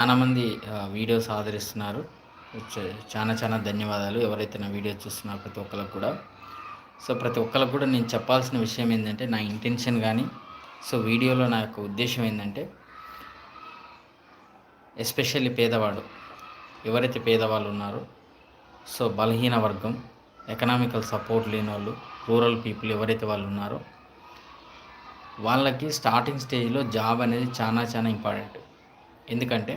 చాలామంది వీడియోస్ ఆదరిస్తున్నారు. చాలా చాలా ధన్యవాదాలు. ఎవరైతే నా వీడియో చూస్తున్నారో ప్రతి ఒక్కరికి కూడా. సో ప్రతి ఒక్కరికి కూడా నేను చెప్పాల్సిన విషయం ఏంటంటే నా ఇంటెన్షన్ కానీ సో వీడియోలో నా యొక్క ఉద్దేశం ఏంటంటే ఎస్పెషల్లీ పేదవాడు ఎవరైతే పేదవాళ్ళు ఉన్నారో సో బలహీన వర్గం ఎకనామికల్ సపోర్ట్ లేని వాళ్ళు రూరల్ పీపుల్ ఎవరైతే వాళ్ళు ఉన్నారో వాళ్ళకి స్టార్టింగ్ స్టేజ్లో జాబ్ అనేది చాలా చాలా ఇంపార్టెంట్ ఎందుకంటే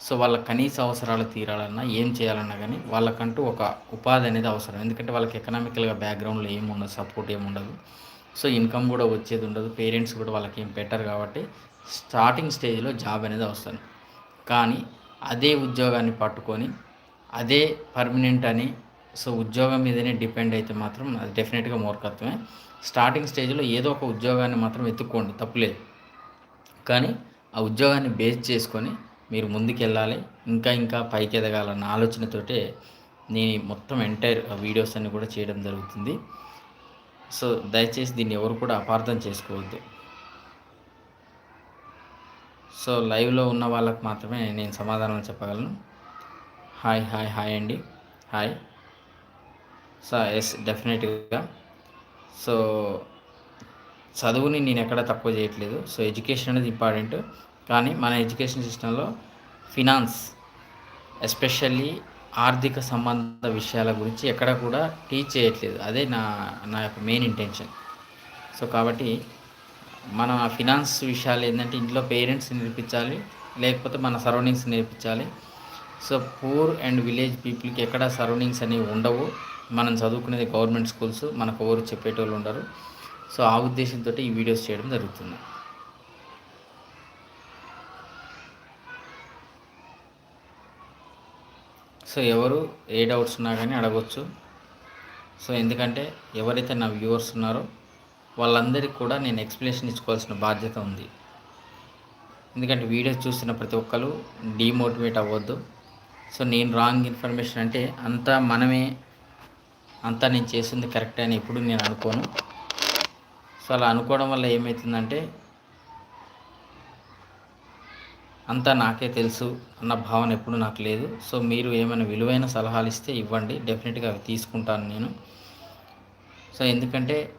సో వాళ్ళ కనీస అవసరాలు తీరాలన్నా ఏం చేయాలన్నా కానీ వాళ్ళకంటూ ఒక ఉపాధి అనేది అవసరం. ఎందుకంటే వాళ్ళకి ఎకనామికల్గా బ్యాక్గ్రౌండ్లో ఏమి ఉండదు సపోర్ట్ ఏమి ఉండదు. సో ఇన్కమ్ కూడా వచ్చేది ఉండదు పేరెంట్స్ కూడా వాళ్ళకి ఏం పెట్టరు కాబట్టి స్టార్టింగ్ స్టేజ్లో జాబ్ అనేది అవసరం. కానీ అదే ఉద్యోగాన్ని పట్టుకొని అదే పర్మనెంట్ అని సో ఉద్యోగం మీదనే డిపెండ్ అయితే మాత్రం అది డెఫినెట్గా మూర్ఖత్వమే. స్టార్టింగ్ స్టేజ్లో ఏదో ఒక ఉద్యోగాన్ని మాత్రం ఎత్తుక్కోండి తప్పులేదు కానీ ఆ ఉద్యోగాన్ని బేస్ చేసుకొని మీరు ముందుకెళ్ళాలి ఇంకా ఇంకా పైకి ఎదగాలన్న ఆలోచనతోటే నేను మొత్తం ఎంటైర్ వీడియోస్ అన్ని కూడా చేయడం జరుగుతుంది. సో దయచేసి దీన్ని ఎవరు కూడా అపార్థం చేసుకోవద్దు. సో లైవ్లో ఉన్న వాళ్ళకు మాత్రమే నేను సమాధానం చెప్పగలను. హాయ్ హాయ్ హాయ్ అండి. హాయ్. సో ఎస్ డెఫినెట్గా. సో చదువుని నేను ఎక్కడ తక్కువ చేయట్లేదు. సో ఎడ్యుకేషన్ అనేది ఇంపార్టెంట్. కానీ మన ఎడ్యుకేషన్ సిస్టంలో ఫినాన్స్ ఎస్పెషల్లీ ఆర్థిక సంబంధ విషయాల గురించి ఎక్కడ కూడా టీచ్ చేయట్లేదు. అదే నా నా యొక్క మెయిన్ ఇంటెన్షన్. సో కాబట్టి మన ఫినాన్స్ విషయాలు ఏంటంటే ఇంట్లో పేరెంట్స్ నేర్పించాలి లేకపోతే మన సరౌండింగ్స్ నేర్పించాలి. సో పూర్ అండ్ విలేజ్ పీపుల్కి ఎక్కడ సరౌండింగ్స్ అనేవి ఉండవు. మనం చదువుకునేది గవర్నమెంట్ స్కూల్స్ మనకు ఎవరు చెప్పేటోళ్ళు ఉండరు. సో ఆ ఉద్దేశంతో ఈ వీడియోస్ చేయడం జరుగుతుంది. సో ఎవరు ఏ డౌట్స్ ఉన్నా కానీ అడగవచ్చు సో ఎందుకంటే ఎవరైతే నా వ్యూవర్స్ ఉన్నారో వాళ్ళందరికీ కూడా నేను ఎక్స్ప్లెనేషన్ ఇచ్చుకోవాల్సిన బాధ్యత ఉంది. ఎందుకంటే వీడియోస్ చూసిన ప్రతి ఒక్కరు డీమోటివేట్ అవ్వద్దు. సో నేను రాంగ్ ఇన్ఫర్మేషన్ అంటే అంతా మనమే అంతా నేను చేసింది కరెక్ట్ అని ఎప్పుడు నేను అనుకోను. సో అలా అనుకోవడం వల్ల ఏమవుతుందంటే అంతా నాకే తెలుసు అన్న భావన ఎప్పుడు నాకు లేదు. సో మీరు ఏమైనా విలువైన సలహాలు ఇస్తే ఇవ్వండి. డెఫినెట్గా అవి తీసుకుంటాను నేను. సో ఎందుకంటే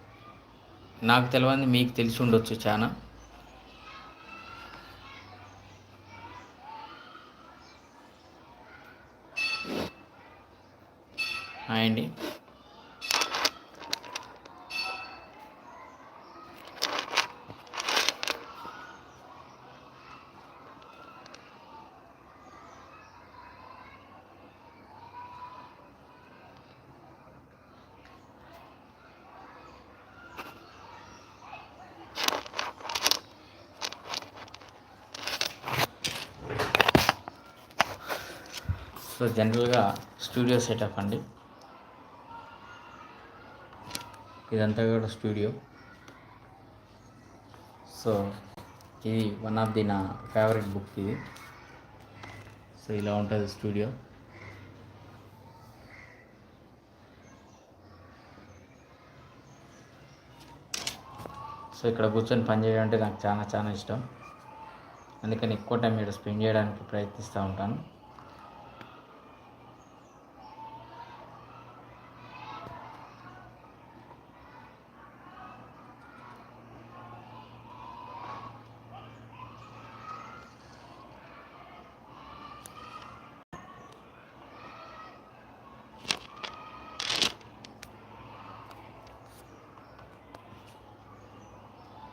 నాకు తెలియంది మీకు తెలిసి ఉండొచ్చు చాలా అండి. సో జనరల్గా స్టూడియో సెటప్ అండి. ఇదంతా కూడా స్టూడియో. సో ఇది వన్ ఆఫ్ ది నా ఫేవరెట్ బుక్ ఇది. సో ఇలా ఉంటుంది స్టూడియో. సో ఇక్కడ కూర్చొని పనిచేయడం అంటే నాకు చాలా చాలా ఇష్టం. అందుకని ఎక్కువ టైం ఇక్కడ స్పెండ్ చేయడానికి ప్రయత్నిస్తూ ఉంటాను.